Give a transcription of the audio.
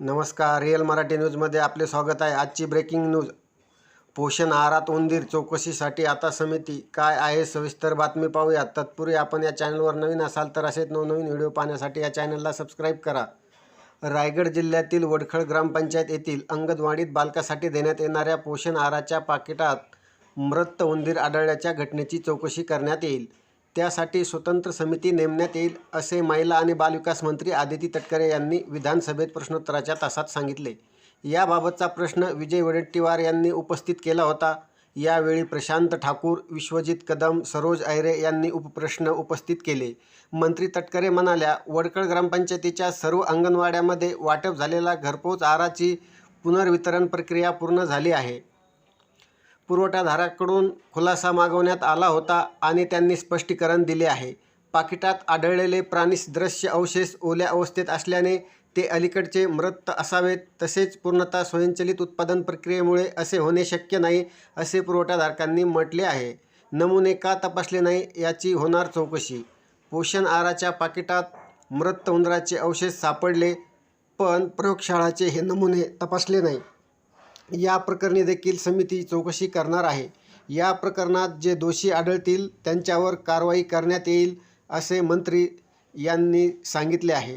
नमस्कार रिअल मराठी न्यूजमध्ये आपले स्वागत आहे. आजची ब्रेकिंग न्यूज पोषण आहारात उंदीर चौकशीसाठी आता समिती काय आहे सविस्तर बातमी पाहूया तत्पूर्वी आपण या चॅनलवर नवीन असाल तर असेच नवनवीन व्हिडिओ पाहण्यासाठी या चॅनलला सबस्क्राईब करा. रायगड जिल्ह्यातील वडखळ ग्रामपंचायत येथील अंगणवाडीत बालकासाठी देण्यात येणाऱ्या पोषण आहाराच्या पाकिटात मृत उंदीर आढळल्याच्या घटनेची चौकशी करण्यात येईल. त्यासाठी स्वतंत्र समिती नेमण्यात येईल असे महिला आणि बालविकास मंत्री आदिती तटकरे यांनी विधानसभेत प्रश्नोत्तराच्या तासात सांगितले. याबाबतचा प्रश्न विजय वडेट्टीवार यांनी उपस्थित केला होता. यावेळी प्रशांत ठाकूर विश्वजित कदम सरोज ऐरे यांनी उपप्रश्न उपस्थित केले. मंत्री तटकरे म्हणाल्या वडकळ ग्रामपंचायतीच्या सर्व अंगणवाड्यामध्ये वाटप झालेला घरपोच आहाराची पुनर्वितरण प्रक्रिया पूर्ण झाली आहे. पुरवठादाराकडून खुलासा मागवण्यात आला होता आणि त्यांनी स्पष्टीकरण दिले आहे. पाकिटात आढळलेले प्राणीसदृश्य अवशेष ओल्या अवस्थेत असल्याने ते अलीकडचे मृत असावेत. तसेच पूर्णतः स्वयंचलित उत्पादन प्रक्रियेमुळे असे होणे शक्य नाही असे पुरवठाधारकांनी म्हटले आहे. नमुने का तपासले नाही याची होणार चौकशी. पोषण आहाराच्या पाकिटात मृत उंदराचे अवशेष सापडले पण प्रयोगशाळाचे हे नमुने तपासले नाही. या प्रकरणी देखील समिती चौकशी करणार आहे. या प्रकरणात जे दोषी आढळतील त्यांच्यावर कारवाई करण्यात येईल असे मंत्री यांनी सांगितले आहे.